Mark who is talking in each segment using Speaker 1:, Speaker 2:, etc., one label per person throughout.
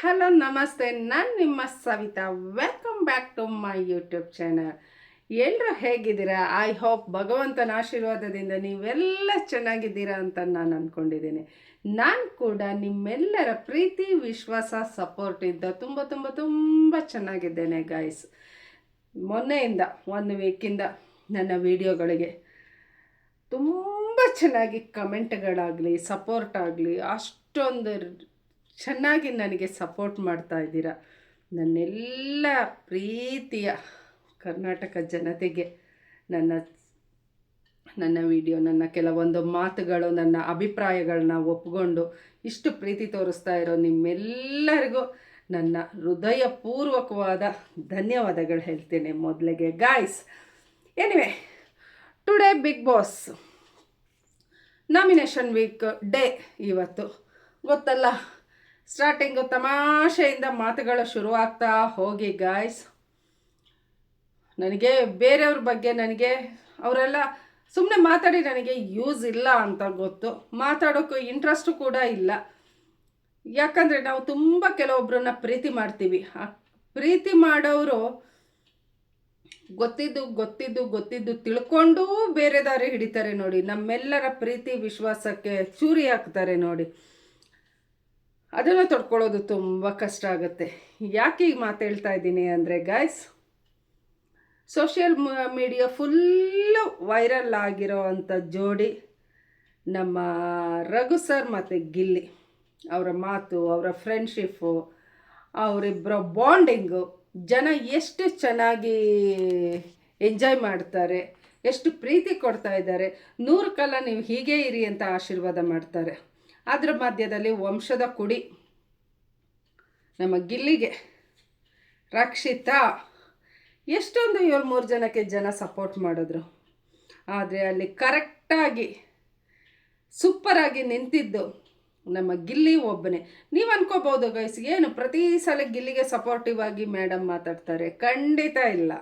Speaker 1: Hello, ನಮಸ್ತೆ. ನಾನು ನಿಮ್ಮ Savitha. Welcome back to my YouTube channel ಎಲ್ಲರೂ ಹೇಗಿದ್ದೀರಾ? ಐ ಹೋಪ್ ಭಗವಂತನ ಆಶೀರ್ವಾದದಿಂದ ನೀವೆಲ್ಲ ಚೆನ್ನಾಗಿದ್ದೀರಾ ಅಂತ ನಾನು ಅಂದ್ಕೊಂಡಿದ್ದೀನಿ ನಾನು ಕೂಡ ನಿಮ್ಮೆಲ್ಲರ ಪ್ರೀತಿ, ವಿಶ್ವಾಸ ಸಪೋರ್ಟ್ ಇದ್ದ ತುಂಬ ತುಂಬ ತುಂಬ ಚೆನ್ನಾಗಿದ್ದೇನೆ ಗಾಯ್ಸ್ ಮೊನ್ನೆಯಿಂದ ಒಂದು ವೀಕಿಂದ ನನ್ನ ವಿಡಿಯೋಗಳಿಗೆ ತುಂಬ ಚೆನ್ನಾಗಿ ಕಮೆಂಟ್ಗಳಾಗಲಿ ಸಪೋರ್ಟ್ ಆಗಲಿ, ಅಷ್ಟೊಂದು ಚೆನ್ನಾಗಿ ನನಗೆ ಸಪೋರ್ಟ್ ಮಾಡ್ತಾ ಇದ್ದೀರಾ? ನನ್ನೆಲ್ಲ ಪ್ರೀತಿಯ ಕರ್ನಾಟಕ ಜನತೆಗೆ ನನ್ನ ನನ್ನ ವಿಡಿಯೋ ನನ್ನ ಕೆಲವೊಂದು ಮಾತುಗಳು, ನನ್ನ ಅಭಿಪ್ರಾಯಗಳನ್ನ ಒಪ್ಕೊಂಡು ಇಷ್ಟು ಪ್ರೀತಿ ತೋರಿಸ್ತಾ ಇರೋ ನಿಮ್ಮೆಲ್ಲರಿಗೂ ನನ್ನ ಹೃದಯಪೂರ್ವಕವಾದ ಧನ್ಯವಾದಗಳು ಹೇಳ್ತೇನೆ ಮೊದಲಿಗೆ. Guys anyway today Bigg Boss nomination week day ಇವತ್ತು. ಗೊತ್ತಲ್ಲ? ಸ್ಟಾರ್ಟಿಂಗು ತಮಾಷೆಯಿಂದ ಮಾತುಗಳು ಶುರುವಾಗ್ತಾ ಹೋಗಿ ಗಾಯ್ಸ್ ನನಗೆ ಬೇರೆಯವ್ರ ಬಗ್ಗೆ ನನಗೆ ಅವರೆಲ್ಲ ಸುಮ್ಮನೆ ಮಾತಾಡಿ ನನಗೆ ಯೂಸ್ ಇಲ್ಲ ಅಂತ ಗೊತ್ತು. ಮಾತಾಡೋಕ್ಕೂ ಇಂಟ್ರೆಸ್ಟು ಕೂಡ ಇಲ್ಲ. ಯಾಕಂದರೆ ನಾವು ತುಂಬ ಕೆಲವೊಬ್ಬರನ್ನ ಪ್ರೀತಿ ಮಾಡ್ತೀವಿ. ಆ ಪ್ರೀತಿ ಮಾಡೋರು ಗೊತ್ತಿದ್ದು ಗೊತ್ತಿದ್ದು ಗೊತ್ತಿದ್ದು ತಿಳ್ಕೊಂಡು ಬೇರೆ ದಾರಿ ಹಿಡಿತಾರೆ ನೋಡಿ. ನಮ್ಮೆಲ್ಲರ ಪ್ರೀತಿ, ವಿಶ್ವಾಸಕ್ಕೆ ಚೂರಿ ಹಾಕ್ತಾರೆ ನೋಡಿ. ಅದನ್ನು ತೊಡ್ಕೊಳ್ಳೋದು ತುಂಬ ಕಷ್ಟ ಆಗುತ್ತೆ. ಯಾಕೆ ಈಗ ಮಾತೇಳ್ತಾ ಇದ್ದೀನಿ ಅಂದರೆ guys social media full viral ಆಗಿರೋ ಅಂಥ ಜೋಡಿ ನಮ್ಮ ರಘು ಸರ್ ಮತ್ತು ಗಿಲ್ಲಿ ಅವರ ಮಾತು, ಅವರ ಫ್ರೆಂಡ್ಶಿಪ್ಪು ಅವರಿಬ್ಬರ ಬಾಂಡಿಂಗು ಜನ ಎಷ್ಟು ಚೆನ್ನಾಗಿ ಎಂಜಾಯ್ ಮಾಡ್ತಾರೆ, ಎಷ್ಟು ಪ್ರೀತಿ ಕೊಡ್ತಾ ಇದ್ದಾರೆ. ನೂರು ಕಾಲ ನೀವು ಹೀಗೆ ಇರಿ ಅಂತ ಆಶೀರ್ವಾದ ಮಾಡ್ತಾರೆ. ಅದರ ಮಧ್ಯದಲ್ಲಿ ವಂಶದ ಕುಡಿ. ನಮ್ಮ ಗಿಲ್ಲಿಗೆ ರಕ್ಷಿತಾ. ಎಷ್ಟೊಂದು ಏಳು ಮೂರು ಜನಕ್ಕೆ ಜನ ಸಪೋರ್ಟ್ ಮಾಡಿದ್ರು. ಆದರೆ ಅಲ್ಲಿ ಕರೆಕ್ಟಾಗಿ ಸೂಪರಾಗಿ ನಿಂತಿದ್ದು ನಮ್ಮ ಗಿಲ್ಲಿ ಒಬ್ಬನೇ. ನೀವು ಅನ್ಕೋಬಹುದು ಗೈಸ್ ಏನು ಪ್ರತಿ ಸಲ ಗಿಲ್ಲಿಗೆ ಸಪೋರ್ಟಿವ್ ಆಗಿ ಮೇಡಮ್ ಮಾತಾಡ್ತಾರೆ? ಖಂಡಿತ ಇಲ್ಲ.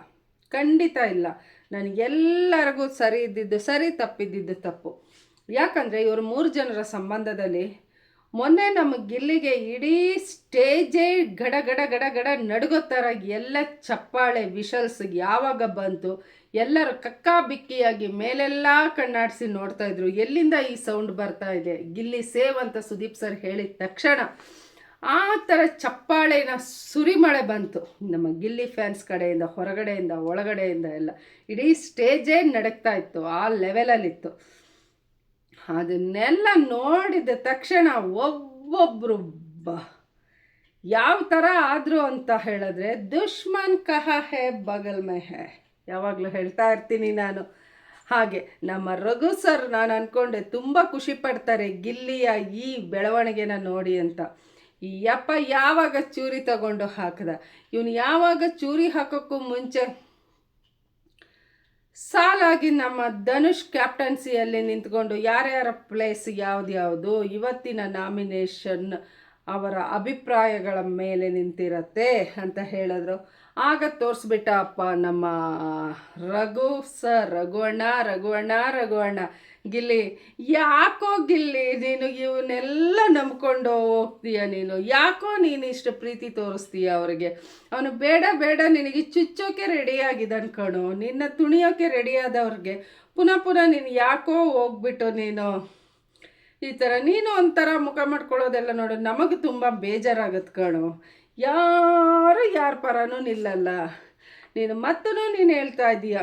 Speaker 1: ಖಂಡಿತ ಇಲ್ಲ. ನನಗೆಲ್ಲರಿಗೂ ಸರಿ ಇದ್ದಿದ್ದು, ಸರಿ ತಪ್ಪಿದ್ದಿದ್ದು ತಪ್ಪು. ಯಾಕಂದರೆ ಇವರು ಮೂರು ಜನರ ಸಂಬಂಧದಲ್ಲಿ ಮೊನ್ನೆ ನಮ್ಮ ಗಿಲ್ಲಿಗೆ ಇಡೀ ಸ್ಟೇಜೇ ಗಡ ಗಡ ಗಡ ಗಡ ನಡುಗೋ ಥರ ಎಲ್ಲ ಚಪ್ಪಾಳೆ, ವಿಷಲ್ಸ್ ಯಾವಾಗ ಬಂತು, ಎಲ್ಲರೂ ಕಕ್ಕಾ ಬಿಕ್ಕಿಯಾಗಿ ಮೇಲೆಲ್ಲ ಕಣ್ಣಾಡಿಸಿ ನೋಡ್ತಾ ಇದ್ರು. ಎಲ್ಲಿಂದ ಈ ಸೌಂಡ್ ಬರ್ತಾ ಇದೆ? ಗಿಲ್ಲಿ ಸೇವ್ ಅಂತ ಸುದೀಪ್ ಸರ್ ಹೇಳಿದ ತಕ್ಷಣ ಆ ಥರ ಚಪ್ಪಾಳೆನ ಸುರಿಮಳೆ ಬಂತು. ನಮ್ಮ ಗಿಲ್ಲಿ ಫ್ಯಾನ್ಸ್ ಕಡೆಯಿಂದ, ಹೊರಗಡೆಯಿಂದ, ಒಳಗಡೆಯಿಂದ ಎಲ್ಲ ಇಡೀ ಸ್ಟೇಜೇ ನಡಕ್ತಾ ಇತ್ತು. ಆ ಲೆವೆಲಲ್ಲಿತ್ತು ಅದನ್ನೆಲ್ಲ ನೋಡಿದ ತಕ್ಷಣ ಒಬ್ಬೊಬ್ಬರು ಯಾವ ಥರ ಆದರು ಅಂತ ಹೇಳಿದ್ರೆ ದುಶ್ಮನ್ ಕಹ ಹೇ ಬಗಲ್ ಮೆ ಹೇ. ಯಾವಾಗಲೂ ಹೇಳ್ತಾ ಇರ್ತೀನಿ ನಾನು. ಹಾಗೆ ನಮ್ಮ ರಘು ಸರ್ ನಾನು ಅಂದ್ಕೊಂಡೆ ತುಂಬ ಖುಷಿ ಪಡ್ತಾರೆ ಗಿಲ್ಲಿಯ ಈ ಬೆಳವಣಿಗೆನ ನೋಡಿ ಅಂತ. ಈ ಅಪ್ಪ ಯಾವಾಗ ಚೂರಿ ತಗೊಂಡು ಹಾಕಿದ? ಇವನು ಯಾವಾಗ ಚೂರಿ ಹಾಕೋಕ್ಕೂ ಮುಂಚೆ ಸಾಲಾಗಿ ನಮ್ಮ ಧನುಷ್ ಕ್ಯಾಪ್ಟನ್ಸಿಯಲ್ಲಿ ನಿಂತ್ಕೊಂಡು ಯಾರ್ಯಾರ ಪ್ಲೇಸ್ ಯಾವ್ದ್ಯಾವುದು ಇವತ್ತಿನ ನಾಮಿನೇಷನ್ ಅವರ ಅಭಿಪ್ರಾಯಗಳ ಮೇಲೆ ನಿಂತಿರತ್ತೆ ಅಂತ ಹೇಳಿದ್ರು. ಆಗ ತೋರಿಸ್ಬಿಟ್ಟಪ್ಪ ನಮ್ಮ ರಘು ಸರ್, ರಘುವಣ್ಣ ರಘುವಣ್ಣ ರಘುವಣ್ಣ. ಗಿಲ್ಲಿ, ಯಾಕೋ ಗಿಲ್ಲಿ, ನೀನು ಇವನ್ನೆಲ್ಲ ನಂಬ್ಕೊಂಡು ಹೋಗ್ತೀಯ ನೀನು? ಯಾಕೋ ನೀನು ಇಷ್ಟು ಪ್ರೀತಿ ತೋರಿಸ್ತೀಯ ಅವರಿಗೆ? ಅವನು ಬೇಡ ಬೇಡ, ನಿನಗೆ ಚುಚ್ಚೋಕೆ ರೆಡಿಯಾಗಿದ್ದಾನೆ ಕಣು. ನಿನ್ನ ತುಣಿಯೋಕೆ ರೆಡಿಯಾದವ್ರಿಗೆ ಪುನಃ ಪುನಃ ನೀನು ಯಾಕೋ ಹೋಗ್ಬಿಟ್ಟು ನೀನು ಈ ಥರ ನೀನು ಒಂಥರ ಮುಖ ಮಾಡ್ಕೊಳ್ಳೋದೆಲ್ಲ ನೋಡು, ನಮಗೆ ತುಂಬ ಬೇಜಾರಾಗತ್ತೆ ಕಣು. ಯಾರು ಯಾರ ಪರನೂ ನಿಲ್ಲಲ್ಲ. ನೀನು ಮತ್ತೂ ನೀನು ಹೇಳ್ತಾ ಇದೀಯ?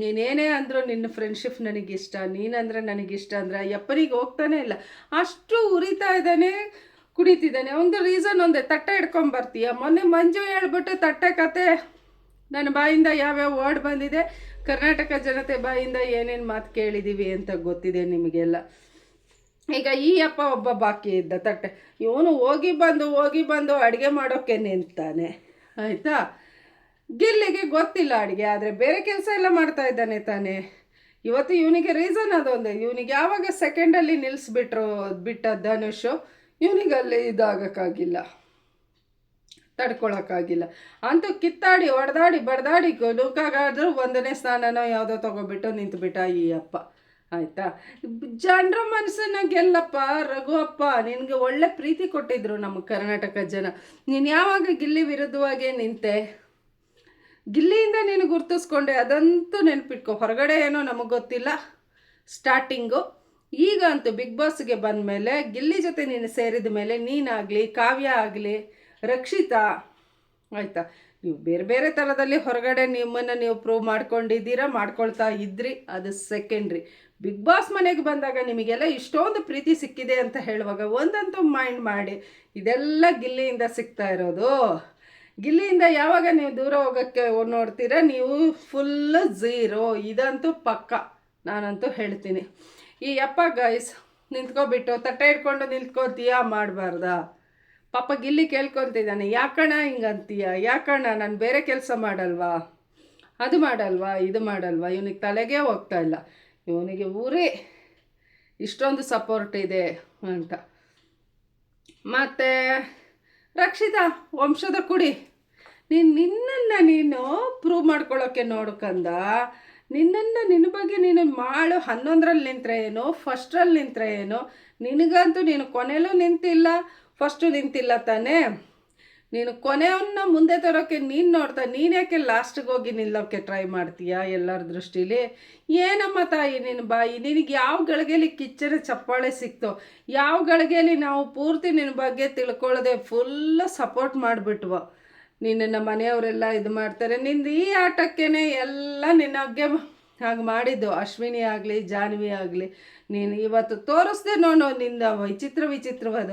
Speaker 1: ನೀನೇನೇ ಅಂದರೂ ನಿನ್ನ ಫ್ರೆಂಡ್ಶಿಪ್ ನನಗಿಷ್ಟ, ನೀನಂದರೆ ನನಗಿಷ್ಟ ಅಂದ್ರೆ ಯಪ್ಪನಿಗೆ ಹೋಗ್ತಾನೆ ಇಲ್ಲ. ಅಷ್ಟು ಉರಿತಾ ಇದ್ದಾನೆ ಕುಡಿತಿದ್ದಾನೆ ಒಂದು ರೀಸನ್ ಒಂದೇ, ತಟ್ಟೆ ಹಿಡ್ಕೊಂಬರ್ತೀಯ ಮೊನ್ನೆ ಮಂಜು ಹೇಳ್ಬಿಟ್ಟು ತಟ್ಟೆ ಕತೆ, ನನ್ನ ಬಾಯಿಂದ ಯಾವ್ಯಾವ ವರ್ಡ್ ಬಂದಿದೆ, ಕರ್ನಾಟಕ ಜನತೆ ಬಾಯಿಂದ ಏನೇನು ಮಾತು ಕೇಳಿದ್ದೀವಿ ಅಂತ ಗೊತ್ತಿದೆ ನಿಮಗೆಲ್ಲ. ಈಗ ಈ ಅಪ್ಪ ಒಬ್ಬ ಬಾಕಿ ಇದ್ದ ತಟ್ಟೆ. ಇವನು ಹೋಗಿ ಬಂದು ಹೋಗಿ ಬಂದು ಅಡುಗೆ ಮಾಡೋಕ್ಕೆ ನಿಂತಾನೆ. ಆಯಿತಾ? ಗಿಲ್ಲಿಗೆ ಗೊತ್ತಿಲ್ಲ ಅಡುಗೆ, ಆದರೆ ಬೇರೆ ಕೆಲಸ ಎಲ್ಲ ಮಾಡ್ತಾ ಇದ್ದಾನೆ ತಾನೇ. ಇವತ್ತು ಇವನಿಗೆ ರೀಸನ್ ಅದೊಂದೇ. ಇವನಿಗೆ ಯಾವಾಗ ಸೆಕೆಂಡಲ್ಲಿ ನಿಲ್ಲಿಸ್ಬಿಟ್ರು ಬಿಟ್ಟ ಧನುಷ್ ಇವನಿಗೆ ಅಲ್ಲಿ ಇದಾಗೋಕ್ಕಾಗಿಲ್ಲ. ತಡ್ಕೊಳಕ್ಕಾಗಿಲ್ಲ. ಅಂತೂ ಕಿತ್ತಾಡಿ, ಹೊಡೆದಾಡಿ, ಬಡ್ದಾಡಿ ನೂಕಾಗಾದ್ರೂ ಒಂದನೇ ಸ್ನಾನನೋ ಯಾವುದೋ ತಗೊಬಿಟ್ಟು ನಿಂತುಬಿಟ್ಟ ಈ ಅಪ್ಪ. ಆಯಿತಾ? ಜನರ ಮನಸ್ಸನ್ನ ಗೆಲ್ಲಪ್ಪ, ರಘುವಪ್ಪ, ನಿನಗೆ ಒಳ್ಳೆ ಪ್ರೀತಿ ಕೊಟ್ಟಿದ್ರು ನಮ್ಮ ಕರ್ನಾಟಕ ಜನ. ನೀನು ಯಾವಾಗ ಗಿಲ್ಲಿ ವಿರುದ್ಧವಾಗಿ ನಿಂತೆ? ಗಿಲ್ಲಿಯಿಂದ ನೀನು ಗುರ್ತಿಸ್ಕೊಂಡೆ, ಅದಂತೂ ನೆನಪಿಟ್ಕೊ. ಹೊರಗಡೆ ಏನೋ ನಮಗೆ ಗೊತ್ತಿಲ್ಲ ಸ್ಟಾರ್ಟಿಂಗು. ಈಗ ಅಂತೂ ಬಿಗ್ ಬಾಸ್ಗೆ ಬಂದ ಮೇಲೆ ಗಿಲ್ಲಿ ಜೊತೆ ನೀನು ಸೇರಿದ ಮೇಲೆ ನೀನಾಗಲಿ, ಕಾವ್ಯ ಆಗಲಿ, ರಕ್ಷಿತಾ, ಆಯಿತಾ? ನೀವು ಬೇರೆ ಬೇರೆ ಥರದಲ್ಲಿ ಹೊರಗಡೆ ನಿಮ್ಮನ್ನು ನೀವು ಪ್ರೂವ್ ಮಾಡ್ಕೊಂಡಿದ್ದೀರಾ, ಮಾಡ್ಕೊಳ್ತಾ ಇದ್ರಿ, ಅದು ಸೆಕೆಂಡ್ರಿ ಬಿಗ್ ಬಾಸ್ ಮನೆಗೆ ಬಂದಾಗ ನಿಮಗೆಲ್ಲ ಇಷ್ಟೊಂದು ಪ್ರೀತಿ ಸಿಕ್ಕಿದೆ ಅಂತ ಹೇಳುವಾಗ ಒಂದಂತೂ ಮೈಂಡ್ ಮಾಡಿ, ಇದೆಲ್ಲ ಗಿಲ್ಲಿಯಿಂದ ಸಿಗ್ತಾ ಇರೋದು. ಗಿಲ್ಲಿಯಿಂದ ಯಾವಾಗ ನೀವು ದೂರ ಹೋಗೋಕ್ಕೆ ನೋಡ್ತೀರಾ? ನೀವು ಫುಲ್ಲು ಝೀರೋ ಇದಂತೂ ಪಕ್ಕ. ನಾನಂತೂ ಹೇಳ್ತೀನಿ. ಈ ಅಪ್ಪ ಗೈಸ್ ನಿಂತ್ಕೊಬಿಟ್ಟು ತಟ್ಟೆ ಇಟ್ಕೊಂಡು ನಿಂತ್ಕೊತೀಯಾ ಮಾಡಬಾರ್ದಾ? ಪಾಪ ಗಿಲ್ಲಿ ಕೇಳ್ಕೊತಿದ್ದಾನೆ, ಯಾಕಣ್ಣ ಹಿಂಗಂತೀಯ? ಯಾಕಣ್ಣ ನಾನು ಬೇರೆ ಕೆಲಸ ಮಾಡಲ್ವಾ? ಅದು ಮಾಡಲ್ವಾ? ಇದು ಮಾಡಲ್ವಾ? ಇವನಿಗೆ ತಲೆಗೆ ಹೋಗ್ತಾ ಇಲ್ಲ. ಇವನಿಗೆ ಊರೇ ಇಷ್ಟೊಂದು ಸಪೋರ್ಟ್ ಇದೆ ಅಂತ. ಮತ್ತು ರಕ್ಷಿತಾ, ವಂಶದ ಕುಡಿ. ನೀನು ನಿನ್ನನ್ನು ನೀನು ಪ್ರೂವ್ ಮಾಡ್ಕೊಳ್ಳೋಕ್ಕೆ ನೋಡ್ಕಂದ ನಿನ್ನನ್ನು ನಿನ್ನ ಬಗ್ಗೆ ನೀನು ಮಾಡು. ಹನ್ನೊಂದರಲ್ಲಿ ನಿಂತರೆ ಏನು? ಫಸ್ಟ್ರಲ್ಲಿ ನಿಂತರೆ ಏನು? ನಿನಗಂತೂ ನೀನು ಕೊನೆಯಲ್ಲೂ ನಿಂತಿಲ್ಲ. ಫಸ್ಟು ನಿಂತಿಲ್ಲ ತಾನೇ? ನೀನು ಕೊನೆಯವನ್ನ ಮುಂದೆ ತರೋಕ್ಕೆ ನೀನು ನೋಡ್ತಾ, ನೀನು ಯಾಕೆ ಲಾಸ್ಟಿಗೆ ಹೋಗಿ ನಿಲ್ಲೋಕ್ಕೆ ಟ್ರೈ ಮಾಡ್ತೀಯಾ ಎಲ್ಲರ ದೃಷ್ಟಿಲಿ? ಏನಮ್ಮ ತಾಯಿ ನಿನ್ನ ಬಾಯಿ? ನಿನಗೆ ಯಾವ ಗಳಿಗೆಲಿ ಕಿಚ್ಚನ ಚಪ್ಪಾಳೆ ಸಿಕ್ತೋ, ಯಾವ ಗಳಿಗೆಲಿ ನಾವು ಪೂರ್ತಿ ನಿನ್ನ ಬಗ್ಗೆ ತಿಳ್ಕೊಳ್ಳದೆ ಫುಲ್ಲು ಸಪೋರ್ಟ್ ಮಾಡಿಬಿಟ್ವೋ. ನಿನ್ನನ್ನು ಮನೆಯವರೆಲ್ಲ ಇದು ಮಾಡ್ತಾರೆ. ನಿಂದು ಈ ಆಟಕ್ಕೇನೆ ಎಲ್ಲ ನಿನ್ನಗ್ಗೆ ಹಾಗೆ ಮಾಡಿದ್ದು. ಅಶ್ವಿನಿ ಆಗಲಿ, ಜಾನ್ವಿ ಆಗಲಿ. ನೀನು ಇವತ್ತು ತೋರಿಸ್ದೆ ನೋಡು ನಿಂದ ವಿಚಿತ್ರ ವಿಚಿತ್ರವಾದ.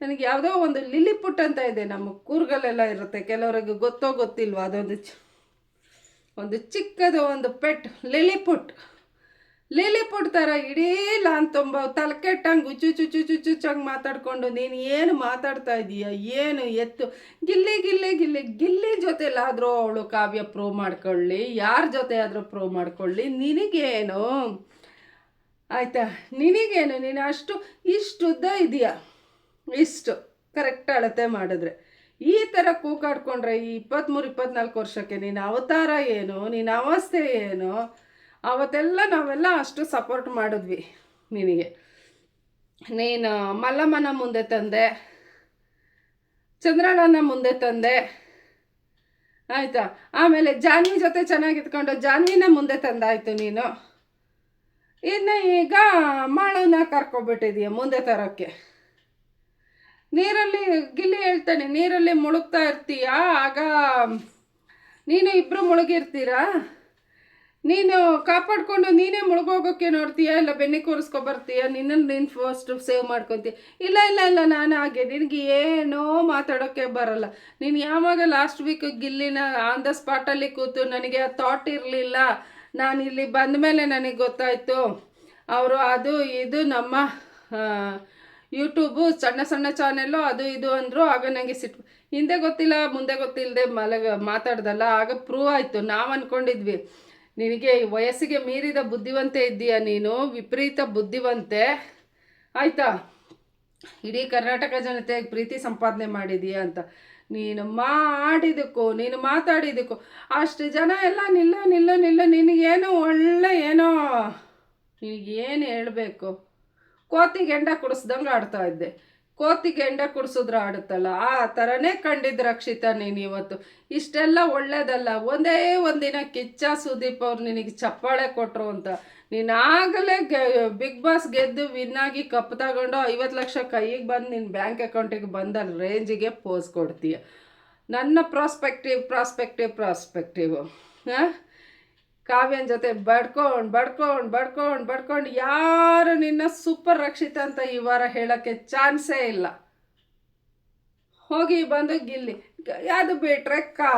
Speaker 1: ನನಗೆ ಯಾವುದೋ ಒಂದು ಲಿಲಿಪುಟ್ ಅಂತ ಇದೆ. ನಮ್ಮ ಕೂರ್ಗಲ್ಲೆಲ್ಲ ಇರುತ್ತೆ. ಕೆಲವರಿಗೆ ಗೊತ್ತೋ ಗೊತ್ತಿಲ್ವ ಅದೊಂದು ಒಂದು ಚಿಕ್ಕದು ಒಂದು ಪೆಟ್ ಲಿಲಿಪುಟ್ ಲಿಲಿಪುಟ್ ಥರ ಇಡೀ ಲಾನ್ ತುಂಬ ತಲೆಕೆಟ್ಟಂಗೆ ಉಚ್ಚು ಚುಚ್ಚು ಚುಚ್ಚು ಚಂಗೆ ಮಾತಾಡ್ಕೊಂಡು ನೀನು ಏನು ಮಾತಾಡ್ತಾ ಇದೀಯ? ಏನು ಎತ್ತು? ಗಿಲ್ಲಿ ಗಿಲ್ಲಿ ಗಿಲ್ಲಿ ಗಿಲ್ಲಿ ಜೊತೆಲಾದರೂ ಅವಳು ಕಾವ್ಯ ಪ್ರೂವ್ ಮಾಡ್ಕೊಳ್ಳಿ. ಯಾರ ಜೊತೆ ಆದರೂ ಪ್ರೂವ್ ಮಾಡ್ಕೊಳ್ಳಿ. ನಿನಗೇನು? ಆಯಿತಾ? ನಿನಗೇನು? ನೀನು ಅಷ್ಟು ಇಷ್ಟುದ್ದ ಇದೆಯಾ? ಇಷ್ಟು. ಕರೆಕ್ಟ್ ಅಳತೆ ಮಾಡಿದ್ರೆ. ಈ ಥರ ಕೂಕಾಡ್ಕೊಂಡ್ರೆ ಈ ಇಪ್ಪತ್ತ್ಮೂರು ಇಪ್ಪತ್ನಾಲ್ಕು ವರ್ಷಕ್ಕೆ ನೀನು ಅವತಾರ ಏನು? ನಿನ್ನ ಅವಸ್ಥೆ ಏನು? ಅವತ್ತೆಲ್ಲ ನಾವೆಲ್ಲ ಅಷ್ಟು ಸಪೋರ್ಟ್ ಮಾಡಿದ್ವಿ ನಿನಗೆ ನೀನು ಮಲ್ಲಮ್ಮನ ಮುಂದೆ ತಂದೆ ಚಂದ್ರಣ್ಣನ ಮುಂದೆ ತಂದೆ, ಆಯಿತಾ? ಆಮೇಲೆ ಜಾನ್ವಿ ಜೊತೆ ಚೆನ್ನಾಗಿ ಇದ್ಕೊಂಡು ಜಾನ್ವಿನ ಮುಂದೆ ತಂದಾಯಿತು ನೀನು. ಇನ್ನು ಈಗ ಮಾಳನ್ನ ಕರ್ಕೊಬಿಟ್ಟಿದೀಯ ಮುಂದೆ ತರೋಕ್ಕೆ. ನೀರಲ್ಲಿ, ಗಿಲ್ಲಿ ಹೇಳ್ತಾನೆ, ನೀರಲ್ಲಿ ಮುಳುಗ್ತಾ ಇರ್ತೀಯ? ಆಗ ನೀನು ಇಬ್ಬರು ಮುಳುಗಿರ್ತೀರಾ? ನೀನು ಕಾಪಾಡ್ಕೊಂಡು ನೀನೇ ಮುಳುಗೋಗೋಕ್ಕೆ ನೋಡ್ತೀಯಾ? ಇಲ್ಲ ಬೆನ್ನಿ ಕೂರಿಸ್ಕೊ ಬರ್ತೀಯ? ನಿನ್ನನ್ನು ನೀನು ಫಸ್ಟ್ ಸೇವ್ ಮಾಡ್ಕೊತೀಯ? ಇಲ್ಲ ಇಲ್ಲ ಇಲ್ಲ, ನಾನು ಹಾಗೆ. ನಿನಗೆ ಏನೋ ಮಾತಾಡೋಕ್ಕೆ ಬರಲ್ಲ. ನೀನು ಯಾವಾಗ ಲಾಸ್ಟ್ ವೀಕ್ ಗಿಲ್ಲಿನ ಆನ್ ದ ಸ್ಪಾಟಲ್ಲಿ ಕೂತು ನನಗೆ ಆ ಥಾಟ್ ಇರಲಿಲ್ಲ? ನಾನು ಇಲ್ಲಿ ಬಂದ ಮೇಲೆ ನನಗೆ ಗೊತ್ತಾಯಿತು. ಅವರು ಅದು, ಇದು ನಮ್ಮ ಯೂಟ್ಯೂಬು ಸಣ್ಣ ಸಣ್ಣ ಚಾನೆಲ್ಲು ಅದು, ಇದು ಅಂದರು. ಆಗ ನನಗೆ ಸಿಟ್ಟು ಹಿಂದೆ ಗೊತ್ತಿಲ್ಲ, ಮುಂದೆ ಗೊತ್ತಿಲ್ಲದೆ ಮಲಗ, ಮಾತಾಡ್ದಲ್ಲ. ಆಗ ಪ್ರೂವ್ ಆಯಿತು. ನಾವು ಅಂದ್ಕೊಂಡಿದ್ವಿ ನಿನಗೆ ವಯಸ್ಸಿಗೆ ಮೀರಿದ ಬುದ್ಧಿವಂತೆ ಇದ್ದೀಯ ನೀನು? ವಿಪರೀತ ಬುದ್ಧಿವಂತೆ. ಆಯಿತಾ? ಇಡೀ ಕರ್ನಾಟಕ ಜನತೆಗೆ ಪ್ರೀತಿ ಸಂಪಾದನೆ ಮಾಡಿದೀಯ ಅಂತ. ನೀನು ಮಾಡಿದಕ್ಕೂ ನೀನು ಮಾತಾಡಿದಕ್ಕೂ ಅಷ್ಟು ಜನ ಎಲ್ಲ ನಿಲ್ಲ ನಿಲ್ಲ ನಿಲ್ಲ, ನಿನಗೇನೋ ಒಳ್ಳೆ ಏನೋ, ನಿನಗೇನು ಹೇಳಬೇಕು? ಕೋತಿಗೆ ಎಂಡ ಕುಡಿಸ್ದಂಗೆ ಆಡ್ತಾ ಇದ್ದೆ. ಕೋತಿಗೆ ಎಂಡ ಕುಡಿಸಿದ್ರೆ ಆಡುತ್ತಲ್ಲ? ಆ ಥರನೇ ಕಂಡಿದ್ದು ರಕ್ಷಿತ ನೀನು ಇವತ್ತು ಇಷ್ಟೆಲ್ಲ ಒಳ್ಳೇದಲ್ಲ. ಒಂದೇ ಒಂದಿನ ಕಿಚ್ಚ ಸುದೀಪ್ ಅವ್ರು ನಿನಗೆ ಚಪ್ಪಾಳೆ ಕೊಟ್ಟರು ಅಂತ. ನೀನಾಗಲೇ ಬಿಗ್ ಬಾಸ್ ಗೆದ್ದು ವಿನ್ನಾಗಿ ಕಪ್ ತಗೊಂಡು ಐವತ್ತು ಲಕ್ಷ ಕೈಗೆ ಬಂದು ನಿನ್ನ ಬ್ಯಾಂಕ್ ಅಕೌಂಟಿಗೆ ಬಂದ ರೇಂಜಿಗೆ ಪೋಸ್ ಕೊಡ್ತೀಯ. ನನ್ನ ಪ್ರಾಸ್ಪೆಕ್ಟಿವ್ ಪ್ರಾಸ್ಪೆಕ್ಟಿವ್ ಪ್ರಾಸ್ಪೆಕ್ಟಿವ್ ಹಾಂ? ಕಾವ್ಯನ ಜೊತೆ ಬಡ್ಕೊಂಡು ಬಡ್ಕೊಂಡು ಬಡ್ಕೊಂಡು ಬಡ್ಕೊಂಡು ಯಾರು ನಿನ್ನ ಸೂಪರ್ ರಕ್ಷಿತ ಅಂತ ಈ ವಾರ ಹೇಳೋಕ್ಕೆ ಚಾನ್ಸೇ ಇಲ್ಲ. ಹೋಗಿ ಬಂದು ಗಿಲ್ಲಿ, ಅದು ಬಿಟ್ರೆ ಕಾ,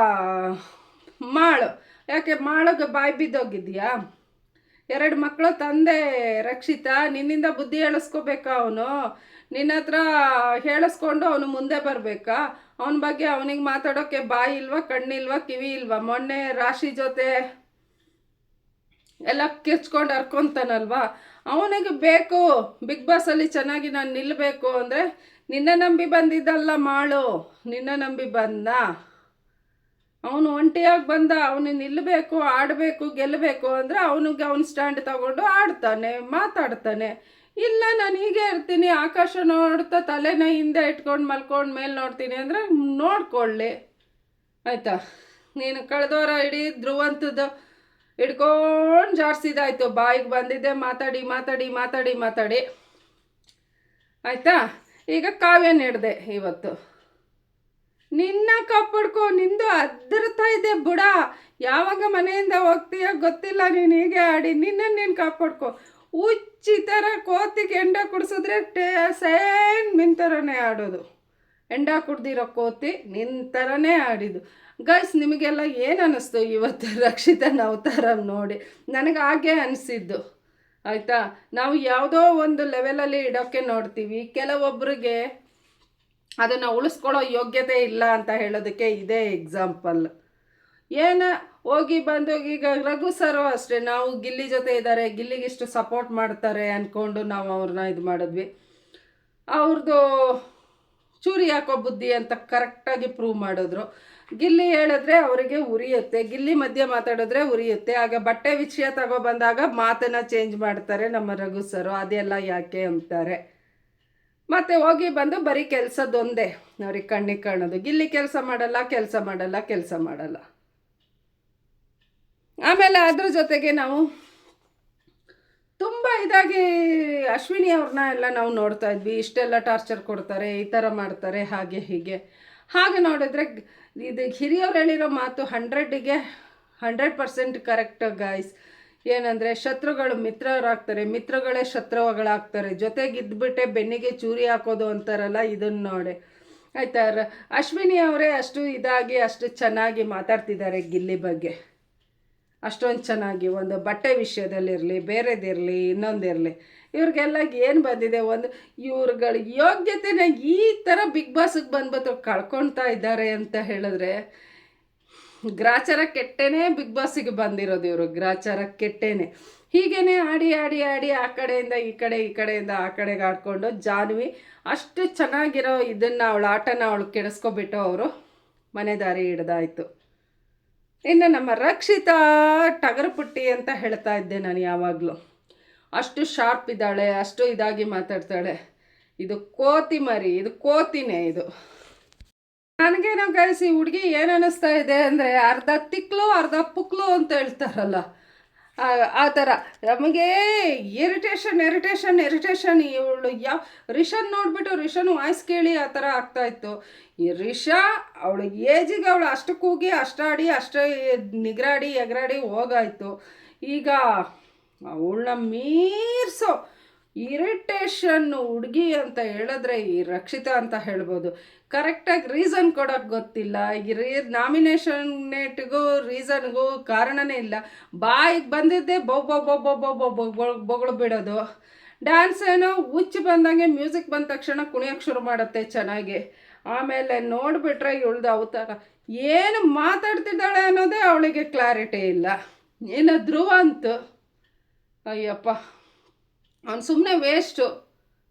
Speaker 1: ಮಾಳು. ಯಾಕೆ ಮಾಳಗೆ ಬಾಯಿ ಬಿದ್ದೋಗಿದ್ಯಾ ಎರಡು ಮಕ್ಕಳು ತಂದೆ ರಕ್ಷಿತ, ನಿನ್ನಿಂದ ಬುದ್ಧಿ ಹೇಳಿಸ್ಕೋಬೇಕಾ ಅವನು? ನಿನ್ನ ಹತ್ರ ಹೇಳಿಸ್ಕೊಂಡು ಅವನು ಮುಂದೆ ಬರಬೇಕಾ? ಅವನ ಬಗ್ಗೆ ಅವನಿಗೆ ಮಾತಾಡೋಕ್ಕೆ ಬಾಯಿ ಇಲ್ವಾ ಕಣ್ಣಿಲ್ವಾ ಕಿವಿ ಇಲ್ವಾ? ಮೊನ್ನೆ ರಾಶಿ ಜೊತೆ ಎಲ್ಲ ಕಿರ್ಚ್ಕೊಂಡು ಹರ್ಕೊತಾನಲ್ವಾ? ಅವನಿಗೆ ಬೇಕು, ಬಿಗ್ ಬಾಸಲ್ಲಿ ಚೆನ್ನಾಗಿ ನಾನು ನಿಲ್ಲಬೇಕು ಅಂದರೆ ನಿನ್ನ ನಂಬಿ ಬಂದಿದ್ದಲ್ಲ ಮಾಳು, ನಿನ್ನ ನಂಬಿ ಬಂದ? ಅವನು ಒಂಟಿಯಾಗಿ ಬಂದ ಅವನು ನಿಲ್ಲಬೇಕು ಆಡಬೇಕು ಗೆಲ್ಲಬೇಕು ಅಂದರೆ ಅವನಿಗೆ ಅವನು ಸ್ಟ್ಯಾಂಡ್ ತಗೊಂಡು ಆಡ್ತಾನೆ, ಮಾತಾಡ್ತಾನೆ. ಇಲ್ಲ, ನಾನು ಹೀಗೆ ಇರ್ತೀನಿ, ಆಕಾಶ ನೋಡ್ತಾ ತಲೆನ ಹಿಂದೆ ಇಟ್ಕೊಂಡು ಮಲ್ಕೊಂಡು ಮೇಲೆ ನೋಡ್ತೀನಿ ಅಂದರೆ ನೋಡ್ಕೊಳ್ಳಿ. ಆಯಿತಾ? ನೀನು ಕಳೆದವರ ಇಡೀ ಧ್ರುವಂತದ್ದು ಹಿಡ್ಕೊಂಡು ಜಾರ್ಸಿದಾಯಿತು ಬಾಯಿಗೆ ಬಂದಿದ್ದೆ. ಮಾತಾಡಿ ಮಾತಾಡಿ ಮಾತಾಡಿ ಮಾತಾಡಿ. ಆಯಿತಾ? ಈಗ ಕಾವ್ಯ ಹಿಡ್ದೆ ಇವತ್ತು. ನಿನ್ನ ಕಾಪಾಡ್ಕೋ, ನಿಂದು ಅದರ್ತಾ ಇದೆ ಬುಡ. ಯಾವಾಗ ಮನೆಯಿಂದ ಹೋಗ್ತೀಯ ಗೊತ್ತಿಲ್ಲ ನೀನು ಹೀಗೆ ಆಡಿ. ನಿನ್ನ ನೀನು ಕಾಪಾಡ್ಕೊ. ಹುಚ್ಚಿ ಥರ ಕೋತಿಗೆ ಎಂಡ ಕುಡಿಸಿದ್ರೆ ಟೇ, ಸೇನ್ ಮಿಂತರನೇ ಆಡೋದು. ಎಂಡ ಕುಡ್ದಿರೋ ಕೋತಿ ನಿನ್ನ ಥರನೇ ಆಡಿದ್ದು. ಗೈಸ್, ನಿಮಗೆಲ್ಲ ಏನು ಅನ್ನಿಸ್ತು ಇವತ್ತು ರಕ್ಷಿತನ ಅವತಾರ ನೋಡಿ? ನನಗೆ ಹಾಗೆ ಅನಿಸಿದ್ದು. ಆಯಿತಾ? ನಾವು ಯಾವುದೋ ಒಂದು ಲೆವೆಲಲ್ಲಿ ಇಡೋಕ್ಕೆ ನೋಡ್ತೀವಿ. ಕೆಲವೊಬ್ಬರಿಗೆ ಅದನ್ನು ಉಳಿಸ್ಕೊಳ್ಳೋ ಯೋಗ್ಯತೆ ಇಲ್ಲ ಅಂತ ಹೇಳೋದಕ್ಕೆ ಇದೇ ಎಕ್ಸಾಂಪಲ್ ಏನು ಹೋಗಿ ಬಂದು ಈಗ ರಘು ಸರು ಅಷ್ಟೇ. ನಾವು ಗಿಲ್ಲಿ ಜೊತೆ ಇದ್ದಾರೆ ಗಿಲ್ಲಿಗೆ ಇಷ್ಟು ಸಪೋರ್ಟ್ ಮಾಡ್ತಾರೆ ಅಂದ್ಕೊಂಡು ನಾವು ಅವ್ರನ್ನ ಇದು ಮಾಡಿದ್ವಿ. ಅವ್ರದ್ದು ಚೂರಿ ಹಾಕೋ ಬುದ್ಧಿ ಅಂತ ಕರೆಕ್ಟಾಗಿ ಪ್ರೂವ್ ಮಾಡಿದ್ರು. ಗಿಲ್ಲಿ ಹೇಳಿದ್ರೆ ಅವರಿಗೆ ಉರಿಯುತ್ತೆ. ಗಿಲ್ಲಿ ಮಧ್ಯೆ ಮಾತಾಡಿದ್ರೆ ಉರಿಯುತ್ತೆ. ಆಗ ಬಟ್ಟೆ ವಿಷಯ ತಗೋ ಬಂದಾಗ ಮಾತನ್ನ ಚೇಂಜ್ ಮಾಡ್ತಾರೆ ನಮ್ಮ ರಘು ಸರು ಅದೆಲ್ಲ ಯಾಕೆ ಅಂತಾರೆ. ಮತ್ತೆ ಹೋಗಿ ಬಂದು ಬರೀ ಕೆಲಸದೊಂದೇ. ಅವ್ರಿಗೆ ಕಣ್ಣಿಗೆ ಕಾಣೋದು. ಗಿಲ್ಲಿ ಕೆಲಸ ಮಾಡಲ್ಲ ಕೆಲಸ ಮಾಡಲ್ಲ ಕೆಲಸ ಮಾಡಲ್ಲ. ಆಮೇಲೆ ಅದ್ರ ಜೊತೆಗೆ ನಾವು ತುಂಬ ಇದಾಗಿ ಅಶ್ವಿನಿ ಅವ್ರನ್ನ ಎಲ್ಲ ನಾವು ನೋಡ್ತಾ ಇದ್ವಿ. ಇಷ್ಟೆಲ್ಲ ಟಾರ್ಚರ್ ಕೊಡ್ತಾರೆ, ಈ ಥರ ಮಾಡ್ತಾರೆ, ಹಾಗೆ ಹೀಗೆ. ಹಾಗೆ ನೋಡಿದ್ರೆ ಇದು ಹಿರಿಯವ್ರು ಹೇಳಿರೋ ಮಾತು ಹಂಡ್ರೆಡ್ಡಿಗೆ ಹಂಡ್ರೆಡ್ ಪರ್ಸೆಂಟ್ ಕರೆಕ್ಟ್ ಗಾಯ್ಸ್ ಏನಂದರೆ ಶತ್ರುಗಳು ಮಿತ್ರರಾಗ್ತಾರೆ, ಮಿತ್ರಗಳೇ ಶತ್ರುಗಳಾಗ್ತಾರೆ. ಜೊತೆಗಿದ್ಬಿಟ್ಟೆ ಬೆನ್ನಿಗೆ ಚೂರಿ ಹಾಕೋದು ಅಂತಾರಲ್ಲ ಇದನ್ನು ನೋಡಿ. ಆಯ್ತಾ? ಅಶ್ವಿನಿ ಅವರೇ ಅಷ್ಟು ಇದಾಗಿ, ಅಷ್ಟು ಚೆನ್ನಾಗಿ ಮಾತಾಡ್ತಿದ್ದಾರೆ ಗಿಲ್ಲಿ ಬಗ್ಗೆ. ಅಷ್ಟೊಂದು ಚೆನ್ನಾಗಿ ಒಂದು ಬಟ್ಟೆ ವಿಷಯದಲ್ಲಿರಲಿ, ಬೇರೆದಿರಲಿ, ಇನ್ನೊಂದಿರಲಿ, ಇವ್ರಿಗೆಲ್ಲ ಏನು ಬಂದಿದೆ? ಒಂದು ಇವ್ರುಗಳ ಯೋಗ್ಯತೆನ ಈ ಥರ ಬಿಗ್ ಬಾಸಿಗೆ ಬಂದ್ಬಿಟ್ಟು ಕಳ್ಕೊಳ್ತಾ ಇದ್ದಾರೆ ಅಂತ ಹೇಳಿದ್ರೆ, ಗ್ರಾಚಾರ ಕೆಟ್ಟೇನೆ ಬಿಗ್ ಬಾಸಿಗೆ ಬಂದಿರೋದು ಇವರು, ಗ್ರಾಚಾರ ಕೆಟ್ಟೇನೆ. ಹೀಗೇನೆ ಆಡಿ ಆಡಿ ಆಡಿ ಆ ಕಡೆಯಿಂದ ಈ ಕಡೆ, ಈ ಕಡೆಯಿಂದ ಆ ಕಡೆಗೆ ಆಡಿಕೊಂಡು ಜಾನ್ವಿ ಅಷ್ಟು ಚೆನ್ನಾಗಿರೋ ಇದನ್ನು ಅವಳ ಆಟನ ಅವಳು ಕೆಡಿಸ್ಕೊಬಿಟ್ಟು ಅವರು ಮನೆ ದಾರಿ ಹಿಡ್ದಾಯ್ತು. ಇನ್ನು ನಮ್ಮ ರಕ್ಷಿತಾ ಟಗರಪುಟ್ಟಿ ಅಂತ ಹೇಳ್ತಾ ಇದ್ದೆ ನಾನು ಯಾವಾಗಲೂ. ಅಷ್ಟು ಶಾರ್ಪ್ ಇದ್ದಾಳೆ, ಅಷ್ಟು ಇದಾಗಿ ಮಾತಾಡ್ತಾಳೆ. ಇದು ಕೋತಿ ಮರಿ, ಇದು ಕೋತಿನೇ ಇದು. ನನಗೇನೋ ಕಳಿಸಿ ಹುಡುಗಿ ಏನು ಅನ್ನಿಸ್ತಾ ಇದೆ ಅಂದರೆ ಅರ್ಧ ತಿಕ್ಲು, ಅರ್ಧ ಪುಕ್ಲು ಅಂತ ಹೇಳ್ತಾರಲ್ಲ. ಆ- ಥರ. ನಮಗೆ ಇರಿಟೇಷನ್ ಇರಿಟೇಷನ್ ಇರಿಟೇಷನ್ ಇವಳು ಯಾವ ರಿಷನ್ ನೋಡಿಬಿಟ್ಟು ರಿಷನ್ ವಾಯ್ಸ್ ಕೇಳಿ ಆ ಥರ ಆಗ್ತಾಯಿತ್ತು ಈ ರಿಷಾ, ಅವಳು ಏಜಿಗೆ ಅವಳು ಅಷ್ಟು ಕೂಗಿ ಅಷ್ಟಾಡಿ ಅಷ್ಟು ನಿಗ್ರಾಡಿ, ಎಗರಾಡಿ ಹೋಗಾಯ್ತು. ಈಗ ಅವಳನ್ನ ಮೀರ್ಸೋ. ಇರಿಟೇಷನ್ ಹುಡುಗಿ ಅಂತ ಹೇಳಿದ್ರೆ ಈ ರಕ್ಷಿತಾ ಅಂತ ಹೇಳ್ಬೋದು. ಕರೆಕ್ಟಾಗಿ ರೀಸನ್ ಕೊಡೋಕ್ಕೆ ಗೊತ್ತಿಲ್ಲ. ಈ ರೀ ನಾಮಿನೇಷನ್ನೇಟ್ಗೂ ರೀಸನ್ಗೂ ಕಾರಣನೇ ಇಲ್ಲ. ಬಾಯಿಗೆ ಬಂದಿದ್ದೆ ಬೊಬ್ಬ ಬೊಬ್ಬ ಬೊಬ್ಬ ಬೊಗಳು ಬಿಡೋದು. ಡ್ಯಾನ್ಸ್ ಏನೋ ಹುಚ್ಚು ಬಂದಂಗೆ ಮ್ಯೂಸಿಕ್ ಬಂದ ತಕ್ಷಣ ಕುಣಿಯೋಕ್ಕೆ ಶುರು ಮಾಡುತ್ತೆ ಚೆನ್ನಾಗಿ. ಆಮೇಲೆ ನೋಡಿಬಿಟ್ರೆ ಇವಳ್ದು ಅವತಾರ. ಏನು ಮಾತಾಡ್ತಿದ್ದಾಳೆ ಅನ್ನೋದೇ ಅವಳಿಗೆ ಕ್ಲಾರಿಟಿ ಇಲ್ಲ. ಇನ್ನು ಧ್ರುವ ಅಂತೂ ಅಯ್ಯಪ್ಪ. ಅವ್ನು ಸುಮ್ಮನೆ ವೇಸ್ಟು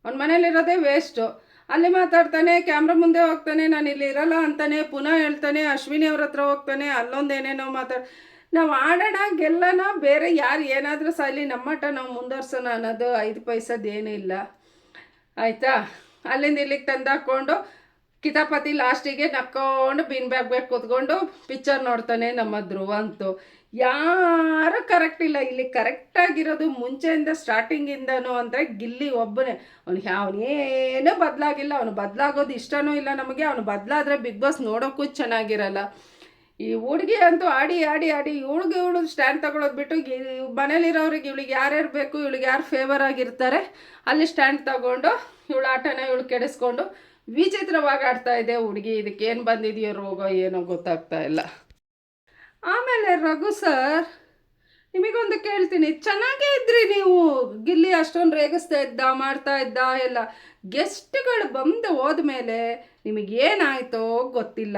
Speaker 1: ಅವ್ನ ಮನೇಲಿರೋದೇ ವೇಸ್ಟು ಅಲ್ಲಿ ಮಾತಾಡ್ತಾನೆ ಕ್ಯಾಮ್ರಾ ಮುಂದೆ ಹೋಗ್ತಾನೆ, ನಾನು ಇಲ್ಲಿ ಇರಲ್ಲ ಅಂತಾನೆ, ಪುನಃ ಹೇಳ್ತಾನೆ, ಅಶ್ವಿನಿ ಅವ್ರ ಹತ್ರ ಹೋಗ್ತಾನೆ, ಅಲ್ಲೊಂದು ಏನೇನೋ ಮಾತಾಡ್, ನಾವು ಆಡೋಣ ಗೆಲ್ಲನ ಬೇರೆ ಯಾರು ಏನಾದರೂ ಸಾಲಿ ನಮ್ಮಟ ನಾವು ಮುಂದುವರ್ಸೋಣ ಅನ್ನೋದು ಐದು ಪೈಸದ್ದೇನೂ ಇಲ್ಲ. ಆಯಿತಾ? ಅಲ್ಲಿಂದ ಇಲ್ಲಿಗೆ ತಂದಾಕೊಂಡು ಕಿತಾಪತಿ ಲಾಸ್ಟಿಗೆ ನಕ್ಕೊಂಡು ಬಿನ್ ಬ್ಯಾಗ್ ಬ್ಯಾಗ್ ಕೂತ್ಕೊಂಡು ಪಿಕ್ಚರ್ ನೋಡ್ತಾನೆ ನಮ್ಮ ಧ್ರುವ ಅಂತೂ. ಯಾರು ಕರೆಕ್ಟ್ ಇಲ್ಲ. ಇಲ್ಲಿ ಕರೆಕ್ಟಾಗಿರೋದು ಮುಂಚೆಯಿಂದ ಸ್ಟಾರ್ಟಿಂಗಿಂದನೂ ಅಂದರೆ ಗಿಲ್ಲಿ ಒಬ್ಬನೇ. ಅವ್ನು ಅವನೇನೂ ಬದಲಾಗಿಲ್ಲ. ಅವನು ಬದಲಾಗೋದು ಇಷ್ಟನೂ ಇಲ್ಲ ನಮಗೆ. ಅವನು ಬದಲಾದ್ರೆ ಬಿಗ್ ಬಾಸ್ ನೋಡೋಕ್ಕೂ ಚೆನ್ನಾಗಿರಲ್ಲ. ಈ ಹುಡುಗಿ ಅಂತೂ ಆಡಿ ಆಡಿ ಆಡಿ ಇವಳಿಗೆ ಇವಳು ಸ್ಟ್ಯಾಂಡ್ ತಗೊಳೋದು ಬಿಟ್ಟು ಮನೇಲಿರೋರಿಗೆ ಇವಳಿಗೆ ಯಾರ್ಯಾರು ಬೇಕು, ಇವಳಿಗೆ ಯಾರು ಫೇವರ್ ಆಗಿರ್ತಾರೆ, ಅಲ್ಲಿ ಸ್ಟ್ಯಾಂಡ್ ತಗೊಂಡು ಇವಳು ಆಟನ ಇವಳು ಕೆಡಿಸ್ಕೊಂಡು ವಿಚಿತ್ರವಾಗಿ ಆಡ್ತಾ ಇದೆ ಹುಡುಗಿ. ಇದಕ್ಕೆ ಏನು ಬಂದಿದೆಯೋ ರೋಗ ಏನೋ ಗೊತ್ತಾಗ್ತಾ ಇಲ್ಲ. ಆಮೇಲೆ ರಘು ಸರ್, ನಿಮಗೊಂದು ಕೇಳ್ತೀನಿ. ಚೆನ್ನಾಗೇ ಇದ್ರಿ ನೀವು. ಗಿಲ್ಲಿ ಅಷ್ಟೊಂದು ರೇಗಿಸ್ತಾ ಇದ್ದ, ಮಾಡ್ತಾ ಇದ್ದ, ಎಲ್ಲ. ಗೆಸ್ಟ್ಗಳು ಬಂದು ಹೋದ್ಮೇಲೆ ನಿಮಗೇನಾಯಿತೋ ಗೊತ್ತಿಲ್ಲ.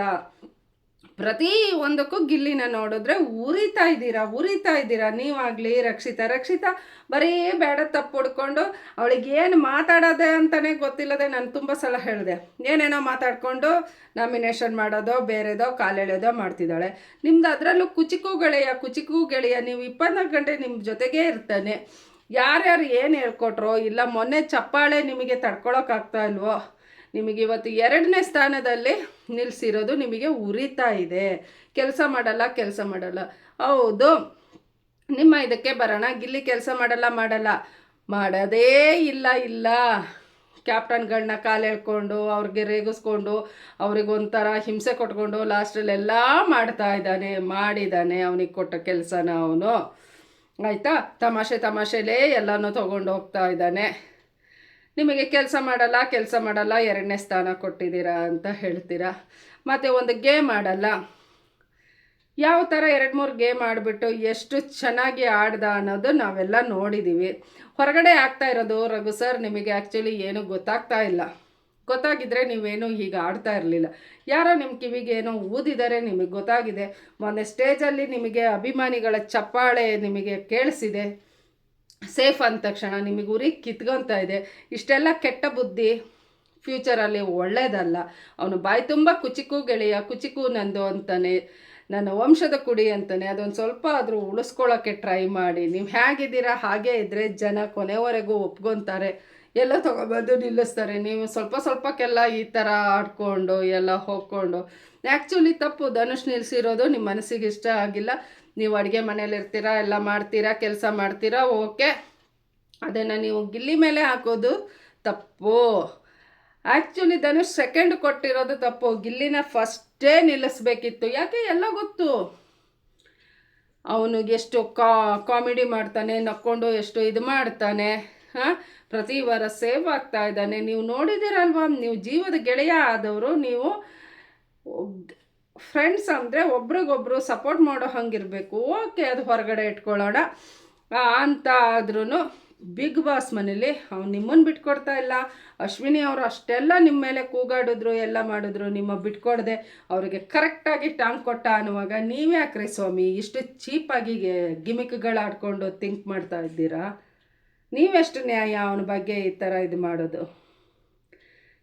Speaker 1: ಪ್ರತಿ ಒಂದಕ್ಕೂ ಗಿಲ್ಲಿನ ನೋಡಿದ್ರೆ ಉರಿತಾ ಇದ್ದೀರಾ ಉರಿತಾ ಇದ್ದೀರಾ? ನೀವಾಗಲಿ ರಕ್ಷಿತಾ ರಕ್ಷಿತಾ, ಬರೀ ಬೇಡ, ತಪ್ಪು ಹುಡ್ಕೊಂಡು ಅವಳಿಗೆ ಏನು ಮಾತಾಡೋದೆ ಅಂತಲೇ ಗೊತ್ತಿಲ್ಲದೆ ನಾನು ತುಂಬ ಸಲ ಹೇಳಿದೆ. ಏನೇನೋ ಮಾತಾಡಿಕೊಂಡು ನಾಮಿನೇಷನ್ ಮಾಡೋದೋ, ಬೇರೆದೋ ಕಾಲೆಳೆಯೋದೋ ಮಾಡ್ತಿದ್ದಾಳೆ. ನಿಮ್ದು ಅದರಲ್ಲೂ ಕುಚಿಕು ಗೆಳೆಯ ಕುಚಿಕು ಗೆಳೆಯ, ನೀವು ಇಪ್ಪತ್ನಾಲ್ಕು ಗಂಟೆ ನಿಮ್ಮ ಜೊತೆಗೇ ಇರ್ತಾನೆ. ಯಾರ್ಯಾರು ಏನು ಹೇಳ್ಕೊಟ್ರೋ, ಇಲ್ಲ ಮೊನ್ನೆ ಚಪ್ಪಾಳೆ ನಿಮಗೆ ತಡ್ಕೊಳೋಕ್ಕಾಗ್ತಾ ಇಲ್ವೋ? ನಿಮಗೆ ಇವತ್ತು ಎರಡನೇ ಸ್ಥಾನದಲ್ಲಿ ನಿಲ್ಲಿಸಿರೋದು ನಿಮಗೆ ಉರಿತಾ ಇದೆ. ಕೆಲಸ ಮಾಡಲ್ಲ ಕೆಲಸ ಮಾಡಲ್ಲ. ಹೌದು. ನಿಮ್ಮ ಇದಕ್ಕೆ ಬರೋಣ. ಗಿಲ್ಲಿ ಕೆಲಸ ಮಾಡಲ್ಲ ಮಾಡಲ್ಲ. ಮಾಡೋದೇ ಇಲ್ಲ ಇಲ್ಲ. ಕ್ಯಾಪ್ಟನ್ಗಳನ್ನ ಕಾಲು ಎಳ್ಕೊಂಡು, ಅವ್ರಿಗೆ ರೇಗಿಸ್ಕೊಂಡು, ಅವ್ರಿಗೆ ಒಂಥರ ಹಿಂಸೆ ಕೊಟ್ಕೊಂಡು ಲಾಸ್ಟಲ್ಲೆಲ್ಲ ಮಾಡ್ತಾ ಇದ್ದಾನೆ, ಮಾಡಿದ್ದಾನೆ ಅವನಿಗೆ ಕೊಟ್ಟ ಕೆಲಸನ ಅವನು. ಆಯಿತಾ? ತಮಾಷೆ, ತಮಾಷೆಲೇ ಎಲ್ಲನೂ ತೊಗೊಂಡು ಹೋಗ್ತಾ ಇದ್ದಾನೆ. ನಿಮಗೆ ಕೆಲಸ ಮಾಡಲ್ಲ ಕೆಲಸ ಮಾಡಲ್ಲ, ಎರಡನೇ ಸ್ಥಾನ ಕೊಟ್ಟಿದ್ದೀರಾ ಅಂತ ಹೇಳ್ತೀರಾ? ಮತ್ತು ಒಂದು ಗೇಮ್ ಆಡಲ್ಲ. ಯಾವ ಥರ ಎರಡು ಮೂರು ಗೇಮ್ ಆಡಿಬಿಟ್ಟು ಎಷ್ಟು ಚೆನ್ನಾಗಿ ಆಡ್ದ ಅನ್ನೋದು ನಾವೆಲ್ಲ ನೋಡಿದ್ದೀವಿ ಹೊರಗಡೆ ಆಗ್ತಾ ಇರೋದು, ರಘು ಸರ್, ನಿಮಗೆ ಆ್ಯಕ್ಚುಲಿ ಏನೂ ಗೊತ್ತಾಗ್ತಾ ಇಲ್ಲ. ಗೊತ್ತಾಗಿದ್ದರೆ ನೀವೇನು ಹೀಗೆ ಆಡ್ತಾ ಇರಲಿಲ್ಲ. ಯಾರೋ ನಿಮ್ಮ ಕಿವಿಗೆ ಏನೋ ಊದಿದರೆ ನಿಮಗೆ ಗೊತ್ತಾಗಿದೆ. ಮೊನ್ನೆ ಸ್ಟೇಜಲ್ಲಿ ನಿಮಗೆ ಅಭಿಮಾನಿಗಳ ಚಪ್ಪಾಳೆ ನಿಮಗೆ ಕೇಳಿಸಿದೆ. ಸೇಫ್ ಅಂದ ತಕ್ಷಣ ನಿಮಗೆ ಉರಿ ಕಿತ್ಕೊತಾ ಇದೆ. ಇಷ್ಟೆಲ್ಲ ಕೆಟ್ಟ ಬುದ್ಧಿ ಫ್ಯೂಚರಲ್ಲಿ ಒಳ್ಳೇದಲ್ಲ. ಅವನು ಬಾಯಿ ತುಂಬ ಕುಚಿಕು ಗೆಳೆಯ, ಕುಚಿಕು ನಂದು ಅಂತಾನೆ, ನನ್ನ ವಂಶದ ಕುಡಿ ಅಂತಾನೆ, ಅದೊಂದು ಸ್ವಲ್ಪ ಆದರೂ ಉಳಿಸ್ಕೊಳ್ಳೋಕ್ಕೆ ಟ್ರೈ ಮಾಡಿ. ನೀವು ಹೇಗಿದ್ದೀರಾ, ಹಾಗೇ ಇದ್ದರೆ ಜನ ಕೊನೆವರೆಗೂ ಒಪ್ಕೊತಾರೆ. ಎಲ್ಲ ತೊಗೊಬಂದು ನಿಲ್ಲಿಸ್ತಾರೆ. ನೀವು ಸ್ವಲ್ಪ ಸ್ವಲ್ಪಕ್ಕೆಲ್ಲ ಈ ಥರ ಆಡ್ಕೊಂಡು, ಎಲ್ಲ ಹೋಗ್ಕೊಂಡು. ಆ್ಯಕ್ಚುಲಿ ತಪ್ಪು. ಧನುಷ್ ನಿಲ್ಲಿಸಿರೋದು ನಿಮ್ಮ ಮನಸ್ಸಿಗೆ ಇಷ್ಟ ಆಗಿಲ್ಲ. ನೀವು ಅಡುಗೆ ಮನೇಲಿರ್ತೀರಾ ಎಲ್ಲ ಮಾಡ್ತೀರಾ, ಕೆಲಸ ಮಾಡ್ತೀರಾ, ಓಕೆ. ಅದನ್ನು ನೀವು ಗಿಲ್ಲಿ ಮೇಲೆ ಹಾಕೋದು ತಪ್ಪು. ಆ್ಯಕ್ಚುಲಿ ಧನುಷ್ ಸೆಕೆಂಡ್ ಕೊಟ್ಟಿರೋದು ತಪ್ಪು. ಗಿಲ್ಲಿನ ಫಸ್ಟೇ ನಿಲ್ಲಿಸ್ಬೇಕಿತ್ತು. ಯಾಕೆ? ಎಲ್ಲ ಗೊತ್ತು. ಅವನಿಗೆ ಎಷ್ಟು ಕಾಮಿಡಿ ಮಾಡ್ತಾನೆ, ನಕ್ಕೊಂಡು ಎಷ್ಟು ಇದು ಮಾಡ್ತಾನೆ, ಹಾಂ? ಪ್ರತಿ ವಾರ ಸೇವ್ ಆಗ್ತಾ ಇದ್ದಾನೆ. ನೀವು ನೋಡಿದಿರಲ್ವಾ ನೀವು ಜೀವದ ಗೆಳೆಯ ಆದವರು, ನೀವು ಫ್ರೆಂಡ್ಸ್ ಅಂದರೆ ಒಬ್ರಿಗೊಬ್ರು ಸಪೋರ್ಟ್ ಮಾಡೋ ಹಂಗಿರಬೇಕು. ಓಕೆ ಅದು ಹೊರಗಡೆ ಇಟ್ಕೊಳ್ಳೋಣ. ಅಂತ ಆದ್ರೂ ಬಿಗ್ ಬಾಸ್ ಮನೇಲಿ ಅವ್ನು ನಿಮ್ಮನ್ನು ಬಿಟ್ಕೊಡ್ತಾ ಇಲ್ಲ. ಅಶ್ವಿನಿ ಅವರು ಅಷ್ಟೆಲ್ಲ ನಿಮ್ಮ ಮೇಲೆ ಕೂಗಾಡಿದ್ರು, ಎಲ್ಲ ಮಾಡಿದ್ರು, ನಿಮ್ಮ ಬಿಟ್ಕೊಡ್ದೆ. ಅವರಿಗೆ ಕರೆಕ್ಟಾಗಿ ಟಾಂಗ್ ಕೊಟ್ಟ ಅನ್ನುವಾಗ ನೀವೇ ಯಾಕ್ರಿ ಸ್ವಾಮಿ? ಇಷ್ಟು ಚೀಪಾಗಿ ಗಿಮಿಕ್ಗಳಾಡ್ಕೊಂಡು ಥಿಂಕ್ ಮಾಡ್ತಾ ಇದ್ದೀರಾ? ನೀವೆಷ್ಟು ನ್ಯಾಯ ಅವನ ಬಗ್ಗೆ ಈ ಥರ ಇದು ಮಾಡೋದು?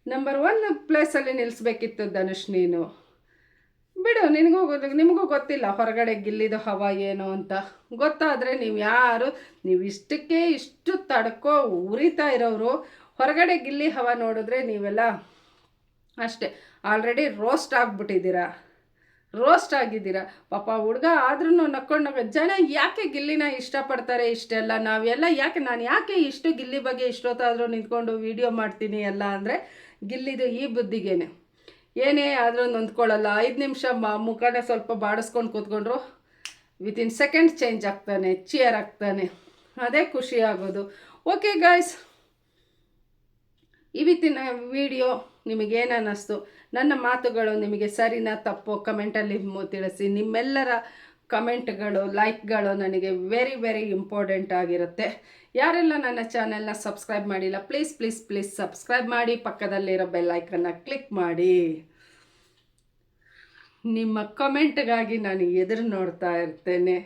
Speaker 1: ನಂಬರ್ ಒನ್ ಪ್ಲೇಸಲ್ಲಿ ನಿಲ್ಲಿಸ್ಬೇಕಿತ್ತು ಧನುಷ್ ನೀನು. ಬಿಡು, ನಿನಗೂ ನಿಮಗೂ ಗೊತ್ತಿಲ್ಲ ಹೊರಗಡೆ ಗಿಲ್ಲಿದು ಹವ ಏನು ಅಂತ. ಗೊತ್ತಾದರೆ ನೀವು ಯಾರು? ನೀವು ಇಷ್ಟಕ್ಕೆ ಇಷ್ಟು ತಡ್ಕೋ ಉರಿತಾ ಇರೋರು ಹೊರಗಡೆ ಗಿಲ್ಲಿ ಹವ ನೋಡಿದ್ರೆ ನೀವೆಲ್ಲ ಅಷ್ಟೇ. Already roast ಆಗಿಬಿಟ್ಟಿದ್ದೀರಾ. ರೋಸ್ಟ್ ಆಗಿದ್ದೀರಾ? ಪಾಪ ಹುಡುಗ ಆದ್ರೂ ನಕ್ಕೊಂಡು ಜನ ಯಾಕೆ ಗಿಲ್ಲಿನ ಇಷ್ಟಪಡ್ತಾರೆ ಇಷ್ಟೆಲ್ಲ? ನಾವೆಲ್ಲ ಯಾಕೆ, ನಾನು ಯಾಕೆ ಇಷ್ಟು ಗಿಲ್ಲಿ ಬಗ್ಗೆ ಇಷ್ಟೊತ್ತಾದರೂ ನಿಂತ್ಕೊಂಡು ವೀಡಿಯೋ ಮಾಡ್ತೀನಿ ಎಲ್ಲ ಅಂದರೆ ಗಿಲ್ಲಿದು ಈ ಬುದ್ಧಿಗೇನೆ. ಏನೇ ಆದರೂ ನೊಂದ್ಕೊಳ್ಳಲ್ಲ. ಐದು ನಿಮಿಷ ಮುಖನ ಸ್ವಲ್ಪ ಬಾಡಿಸ್ಕೊಂಡು ಕೂತ್ಕೊಂಡ್ರು ವಿತಿನ್ ಸೆಕೆಂಡ್ ಚೇಂಜ್ ಆಗ್ತಾನೆ ಚಿಯರ್ ಆಗ್ತಾನೆ. ಅದೇ ಖುಷಿ ಆಗೋದು. ಓಕೆ ಗಾಯ್ಸ್ ಇವತ್ತಿನ ವಿಡಿಯೋ ನಿಮಗೇನು ಅನ್ನಿಸ್ತು? ನನ್ನ ಮಾತುಗಳು ನಿಮಗೆ ಸರಿನಾ ತಪ್ಪು ಕಮೆಂಟಲ್ಲಿ ತಿಳಿಸಿ. ನಿಮ್ಮೆಲ್ಲರ ಕಮೆಂಟ್ಗಳು ಲೈಕ್ಗಳು ನನಗೆ ವೆರಿ ವೆರಿ ಇಂಪಾರ್ಟೆಂಟ್ ಆಗಿರುತ್ತೆ. ಯಾರೆಲ್ಲ ನನ್ನ ಚಾನೆಲ್ನ ಸಬ್ಸ್ಕ್ರೈಬ್ ಮಾಡಿಲ್ಲ ಪ್ಲೀಸ್ ಪ್ಲೀಸ್ ಪ್ಲೀಸ್ ಸಬ್ಸ್ಕ್ರೈಬ್ ಮಾಡಿ. ಪಕ್ಕದಲ್ಲಿರೋ ಬೆಲ್ಲೈಕನ್ನು ಕ್ಲಿಕ್ ಮಾಡಿ. ನಿಮ್ಮ ಕಮೆಂಟ್ಗಾಗಿ ನಾನು ಎದುರು ನೋಡ್ತಾ ಇರ್ತೇನೆ.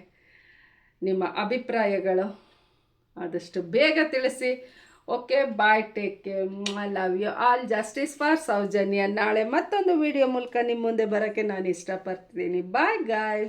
Speaker 1: ನಿಮ್ಮ ಅಭಿಪ್ರಾಯಗಳು ಆದಷ್ಟು ಬೇಗ ತಿಳಿಸಿ. Okay bye take care I love you all justice for Sowjanya ನಾಳೆ ಮತ್ತೊಂದು ವಿಡಿಯೋ ಮೂಲಕ ನಿಮ್ಮ ಮುಂದೆ ಬರೋಕ್ಕೆ ನಾನು ಇಷ್ಟಪಡ್ತೀನಿ. ಬಾಯ್ ಗಾಯ್